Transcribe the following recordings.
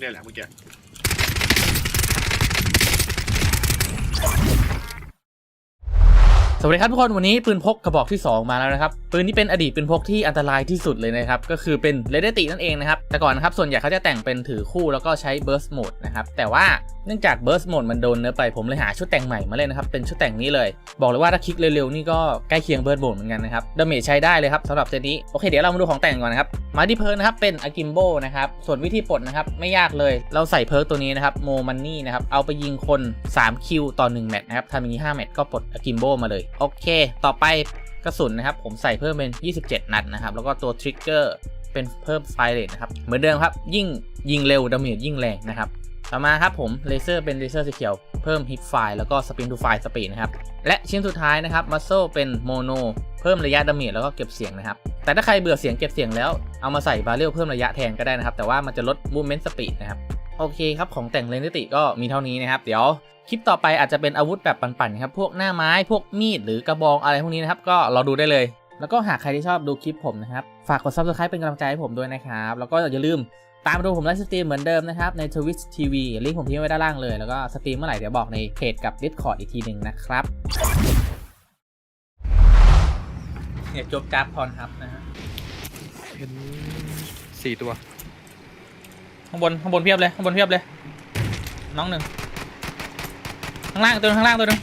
เนี่ยแหละเมื่อกี้ สวัสดีครับทุกคนวันนี้ปืนพกกระบอกที่ 2 มาแล้วนะครับปืนนี้เป็นอดีตปืนพกที่อันตรายที่สุดเลยนะครับก็คือเป็นเรเดตินั่นเองนะครับแต่ก่อนนะครับส่วนใหญ่เขาจะแต่งเป็นถือคู่แล้วก็ใช้ burst mode นะครับแต่ว่าเนื่องจาก burst mode มันโดนเนื้อไปผมเลยหาชุดแต่งใหม่มาเลยนะครับเป็นชุดแต่งนี้เลย บอกเลยว่าถ้าคลิกเร็วๆนี่ก็ใกล้เคียง burst mode เหมือนกันนะครับดาเมจใช้ได้เลยครับสำหรับเซตนี้โอเคเดี๋ยวเรามาดูของแต่งก่อนนะครับมาที่เพิร์นะครับเป็นอากิมโบนะครับส่วนวิธีปลดนะครับไม่ยากเลย เราใส่เพิร์ตัวนี้นะครับโมมันนี่นะครับเอาไปยิงคน3คิวต่อ1แมตช์นะครับทำอย่างนี้5แมตช์ก็ปลดอากิมโบมาเลยโอเค ต่อไปกระสุนนะครับ ผมใส่เพิ่มเป็น 27 นัดนะครับ แล้วก็ตัวทริกเกอร์เป็นเพิ่มไฟเรทนะครับ เหมือนเดิมครับ ยิ่งยิงเร็วดาเมจยิ่งแรงนะครับ ต่อมาครับผมเลเซอร์เป็นเลเซอร์สีเขียว เพิ่มฮิปไฟแล้วก็สปินทูไฟสปีดนะครับ และชิ้นสุดท้ายนะครับมัสโซเป็นโมโนเพิ่มระยะดาเมจแล้วก็เก็บเสียงนะครับ แต่ถ้าใครเบื่อเสียงเก็บเสียงแล้วเอามาใส่บาเรลเพิ่มระยะแทนก็ได้นะครับ แต่ว่ามันจะลดมูเมนต์สปีดนะครับ โอเคครับของแต่งเลนสติก็มีเท่านี้นะครับ เดี๋ยวคลิปต่อไปอาจจะเป็นอาวุธแบบปั่นๆครับพวกหน้าไม้พวกมีดหรือกระบองอะไรพวกนี้นะครับก็เราดูได้เลย แล้วก็หากใครที่ชอบดูคลิปผมนะครับฝากกด subscribe เป็นกำลังใจให้ผมด้วยนะครับแล้วก็อย่าลืมตามดูผมไลฟ์สตรีมเหมือนเดิมนะครับ ใน Twitch TV ลิงก์ผมทิ้งไว้ด้านล่างเลย แล้วก็สตรีมเมื่อไหร่เดี๋ยวบอกในเพจกับ Discord อีกทีหนึ่งนะครับเนี่ยจบจับพรครับนะฮะเห็นสี่ตัว ข้างบนข้างบนเพียบเลยข้างบนเพียบเลยน้องหนึ่งข้างล่างตัวหนึงข้างล่างตัวหนึง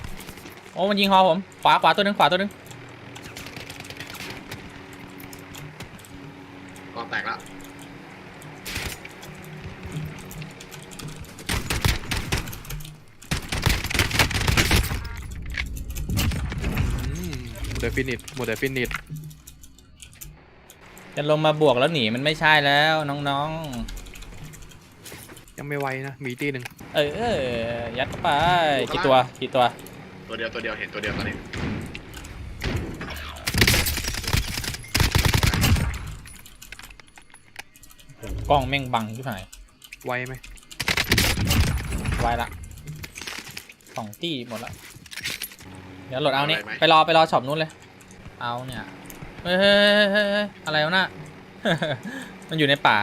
โอ้มันยิงคอผมขวาขวาตัวหนึงขวาตัวหนึงกองแตกแล้วโมเดลฟินิชโมเดลฟินิชจะลงมาบวกแล้วหนีมันไม่ใช่แล้วน้องยัง ไม่ไวนะมีตีหนึ่งๆเออเออยัดเข้าไปกี่ตัวกี่ตัว ตัวเดียวตัวเดียวเห็นตัวเดียวตอนนี้กล้องแม่งบังที่ไหนไวไหมไว้ละสองตี้หมดละเดี๋ยวโหลดเอานี่ไปรอไปรอช็อปนู้นเลย เอาเนี่ยเฮ้ยเฮ้ยเฮ้ยเฮ้ยเฮ้ยอะไรวะน่ะมันอยู่ในป่า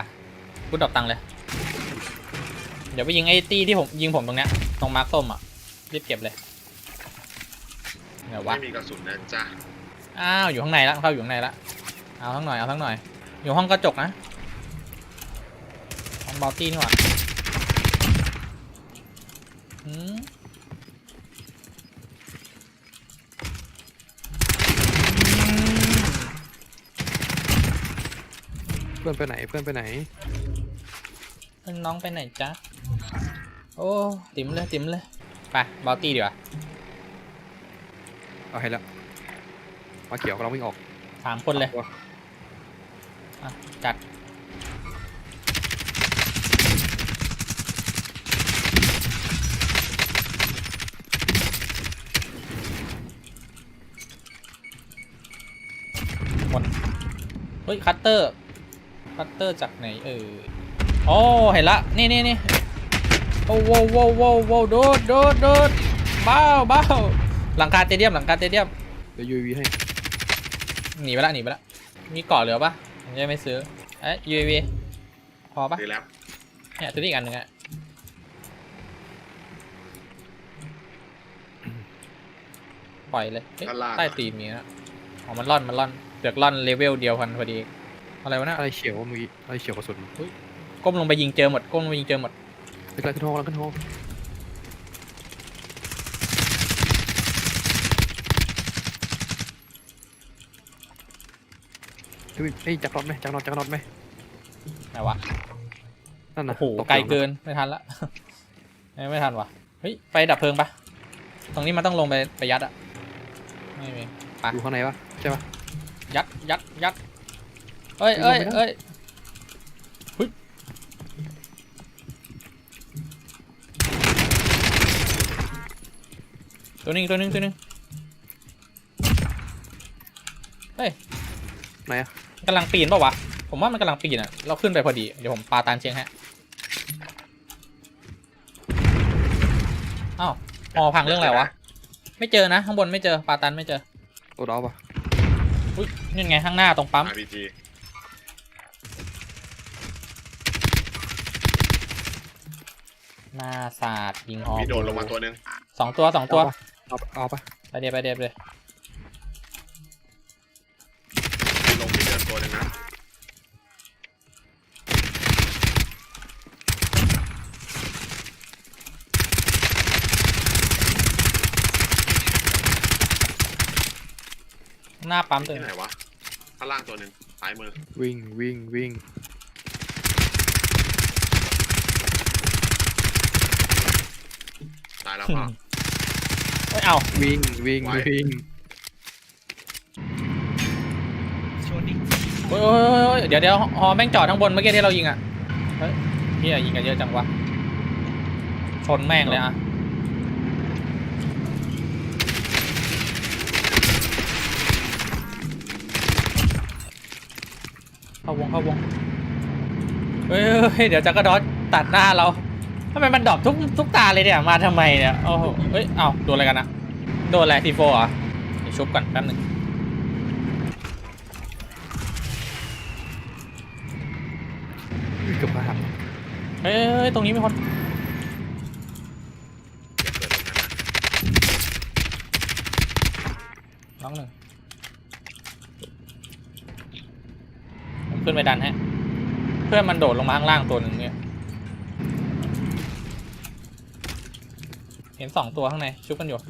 พูดดอกตังเลย เดี๋ยวไปยิงไอ้ตี้ที่ผมยิงผมตรงเนี้ยตรงมาร์คส้มอะรีบเก็บเลยเดี๋ยววะไม่มีกระสุนนะจ๊ะอ้าวอยู่ข้างในละเข้าอยู่ข้างในละเอาทั้งหน่อยเอาทั้งหน่อย อยู่ห้องกระจกนะห้องบอลตี้นี่หว่าหืมเพื่อนไปไหนเพื่อนไปไหนเพื่อนน้องไปไหนจ๊ะ โอ้ติ๋มเลยติ๋มเลยไปบอลตี้ดีกว่าเอาให้แล้วมาเขียวกำลังวิ่งออกสามคนเลยตัวอะจัดหมดเฮ้ยคัตเตอร์คัตเตอร์จากไหนเออโอ้เห็นละ นี่นี่นี่ โอ้โว้โว้โว้โว้โดดโดดโดดเบ้าเบ้าหลังคาเตเดียมหลังคาเตเดียมเดี๋ยวยูวีให้หนีไปละหนีไปละมีเกาะเหลือปะผมจะไม่ซื้อเอ๊ะ UAV พอปะดีแล้วเนี่ยซื้ออีกอันหนึ่งอะปล่อยเลยเฮ้ยใต้ตีนมีนะอ๋อมันร่อนมันร่อนเดือกร่อนเลเวลเดียวกันพอดี อะไรวะเนะอะไรเขียวเมื่อกี้อะไรเขียวกระสุนก้มลงไปยิงเจอหมดก้มลงไปยิงเจอหมด กำลังขึ้นห้องกำลังขึ้นห้องเฮ้ยเฮ้ยจักรน็อตไหมจักรน็อตจักรน็อตไหมไหนวะนั่นนะโอ้โหตไกลอยู่ะเกินไม่ทันละ ไม่ไม่ทันวะเฮ้ยไปดับเพลิงปะตรงนี้มันต้องลงไปไปยัดอะไม่มีไปอยู่ข้างในปะใช่ปะยัดยัดยัดเอ้ยเอ้ยลงไปได้เอ้ย ตัวหนึงตัวหนึงตัวหนึงเฮ้ยไหนอะ กำลังปีนเปล่าวะ ผมว่ามันกำลังปีนอะเราขึ้นไปพอดี เดี๋ยวผมปาตานเชียงฮะอ้าวหอพังเรื่องอะไรวะ ไม่เจอนะ ข้างบนไม่เจอปาตันไม่เจอตัวดอปะอุ้ยนี่ไงข้างหน้าตรงปั๊มอาร์พีจีหน้าศาสตร์ยิงฮอมีโดดลงมาตัวหนึงสองตัวสองตัวเอาปะ เอาปะไปเดียวไปเดียวไปเดียวมีลงที่เดินตัวหนึงนะหน้าปั๊มตัวที่ไหนวะข้างล่างตัวหนึงซ้ายมือวิ่งวิ่งวิ่งตายแล้วพ่อ ไม่เอาวิ่งวิ่งไว้วิ่งโอ้ยโอ้ยโอ้ยเดี๋ยวเดี๋ยวฮอแม่งจอดข้างบนเมื่อกี้ที่เรายิงอะเฮ้ยพี่ยิงกันเยอะจังวะชนแม่งเลยอะเข้าวงเข้าวงเฮ้ยเฮ้ยเฮ้ยเดี๋ยวจักรดอสตัดหน้าเรา ทำไมมันดรอปทุกทุกตาเลยเนี่ย มาทำไมเนี่ยโอ้โหเฮ้ย เอาโดนอะไรกันอะโดนอะไรทีโฟเหรอะเดี๋ยวชุบก่อนแป๊บหนึงเกือบพลาดเฮ้ยเฮ้ยตรงนี้มีคนอย่าเกิดตรงนั้นนะน้องหนึ่งผมขึ้นไปดันฮะ เพื่อนมันโดดลงมาข้างล่างตัวหนึ่งเนี่ย เห็นสองตัวข้างในชุบกันอยู่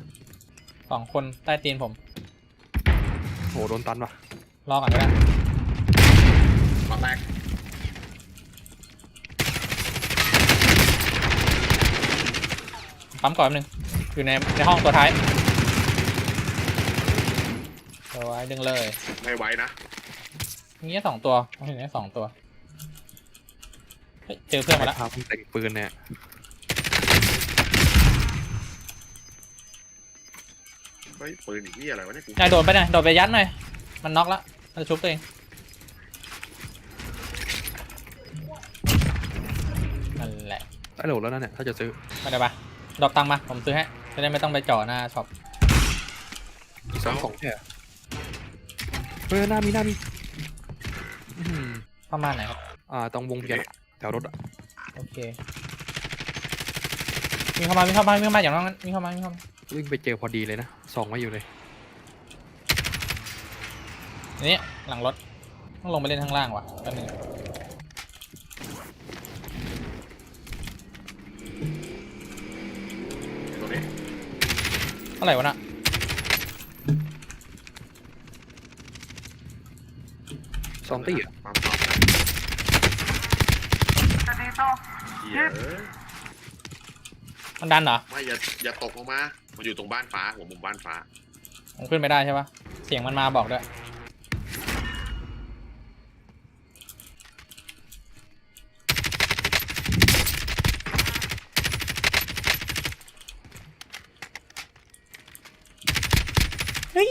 สองคนใต้ตีนผม โหโดนตันว่ะรอก่อนก็ได้ขอแตกปั๊มก่อนแป๊บนึงอยู่ในในห้องตัวท้ายตัวไว้ดึงเลยไม่ไหวนะงี้สองตัวผมเห็นแค่สองตัวเฮ้ยเจอเพื่อนมาแล้ว พาผมแต่งปืนเนี่ย เฮ้ยปืนอีกนี่อะไรวะเนี่ยกูนายโดดไปหน่อยโดดไปยัดหน่อย มันน็อกแล้วมันจะชุบตัวเองนั่นแหละ ได้โหลดแล้วนั่นเนี่ยถ้าจะซื้อไม่ได้ปะดรอปตังค์มา ผมซื้อให้ จะได้ไม่ต้องไปจ่อหน้าช็อป อีกสองสองแค่เฮ้ยหน้ามีหน้ามีอื้อหือประมาณไหนครับ อ่าตรงวงเวียนอะแถวรถอะโอเค มีเข้ามามีเข้ามามีเข้ามาอย่างนั้นมีเข้ามามีเข้ามา วิ่งไปเจอพอดีเลยนะส่องไว้อยู่เลยนี่หลังรถต้องลงไปเล่นข้างล่างว่ะแป๊บนึงตัวนี้เท่าไหร่วะน่ะซอมตี้อะความตอบนะเหี้ยเอ้ยมันดันเหรอไม่อย่าอย่าตกลงมา มันอยู่ตรงบ้านฟ้าหัวมุมบ้านฟ้าผมขึ้นไปได้ใช่ปะเสียงมันมาบอกด้วย เฮ้ย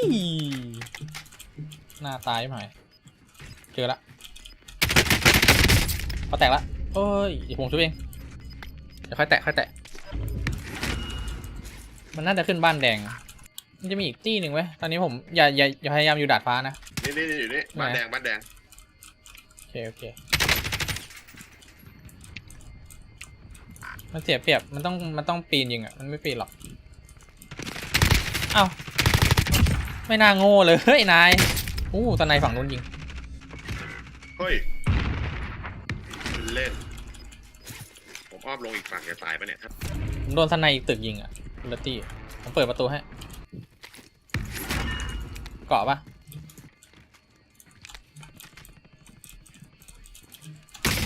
หน้าตายไหมเจอละเขาแตกละ โอ้ยเดี๋ยวผมช่วยเอง เดี๋ยวค่อยแตะค่อยแตะ มันน่าจะขึ้นบ้านแดง มันจะมีอีกที่หนึ่งไว้ยตอนนี้ผมอย่าอย่าอย่าพยายามอยู่ดาดฟ้านะ นี่นี่นี่อยู่นี่บ้านไหนแดงบ้านแดงโอเค โอเค มันเสียเปรียบ มันต้อง มันต้องปีนยิงอะ มันไม่ปีนหรอก เอ้า ไม่น่าโง่เลย เฮ้ย นาย อู้ตอนนายฝั่งนู้นยิง เฮ้ยเล่น ผมอ้อมลงอีกฝั่งจะตายปะเนี่ยครับผมโดนสไนอีกตึกยิงอะ คุณลตตี้ผมเปิดประตูให้ เกาะปะ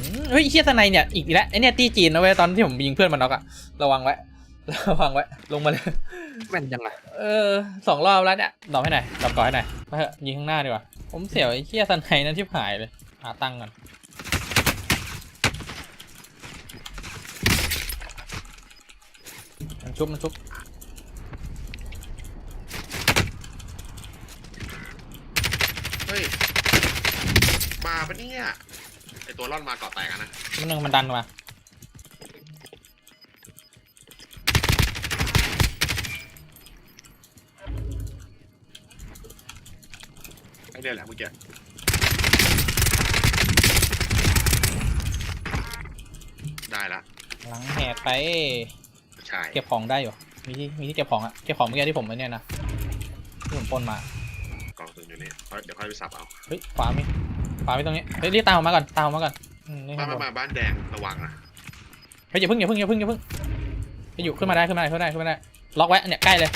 อืมเฮ้ยเฮียสไนเนี่ย อีกแล้วไอเนี่ยตีจีนนะเว้ยตอนที่ผมยิงเพื่อนมันน็อกอะระวังไว้ระวังไว้ลงมาเลยแม่นยังไงเออสองรอบแล้วเนี่ยดรอปให้หน่อยดรอปก่อนให้หน่อยมาเถอะยิงข้างหน้าดีกว่า ผมเสียวไอ้เฮียสไนนั่นที่หายเลย หาตังค์ก่อนมัน ชุบมันชุบเฮ้ย มาปะเนี่ย ไอตัวร่อนมาเกาะแตกอะนะ มันนึงมันดันมาไอเนี่ยแหละเมื่อกี้ ได้ละ หลังแหกไป ใช่เก็บของได้อยู่มีที่มีที่เก็บของอะเก็บของเมื่อกี้ที่ผมไว้เนี่ยนะที่ผมปล้นมากองทุนอยู่นี่ค่อยเดี๋ยวค่อยไปสับเอาเฮ้ยขวามีขวามีตรงนี้เฮ้ยรีบตามผมมาก่อนตามผมมาก่อนอืมนี่คมารับมามาบ้านแดงระวังนะเฮ้ยอย่าเพิ่งอย่าเพิ่งอย่าเพิ่งอย่าเพิ่งไปอยู่ขึ้นมาได้ขึ้นมาได้ขึ้นมาได้ขึ้นมาได้ล็อกไว้เนี่ยใกล้เลย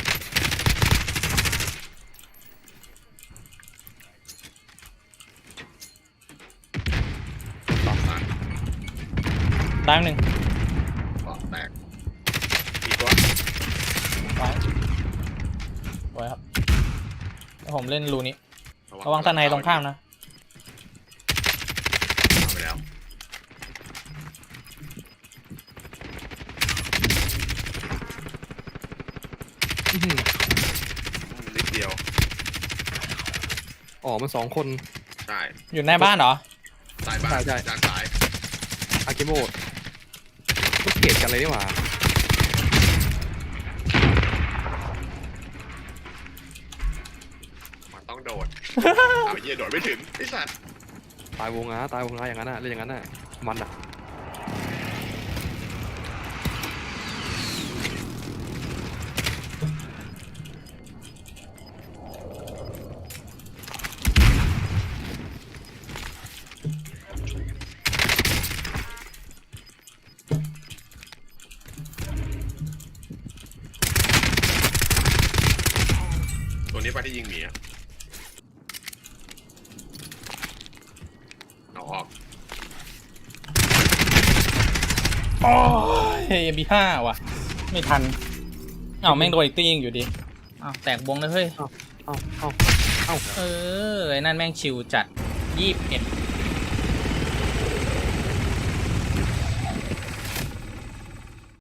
ต่อสายตายหนึ่ง ต่อแตกอีกตัว ไว้ไว้ครับเดี๋ยว ผมเล่นรูนี้ ระวังตาในตรงข้ามนะเอาไปแล้วอื้อหือนิดเดียว อ๋อ มันสองคน ใช่อยู่ในบ้านเหรอ สายบ้านใช่ใช่ ด้านซ้ายอากิโมะก็เกลียดกันเลยนี่หว่า เองโดดเอาเหี้ยโดดไม่ถึงไอ้สัตว์ตายวงนะตายวงนะอย่างนั้นน่ะเล่นอย่างนั้นน่ะมันอะ โอ้ยเอ็มบีห้าว่ะ ไม่ทันอ้าวแม่งโดนอีกตียิงอยู่ดีอ้าวแตกวงเลยเฮ้ย เอ้าเอ้าเออไอ้นั่นแม่งชิวจัดยี่สิบเอ็ด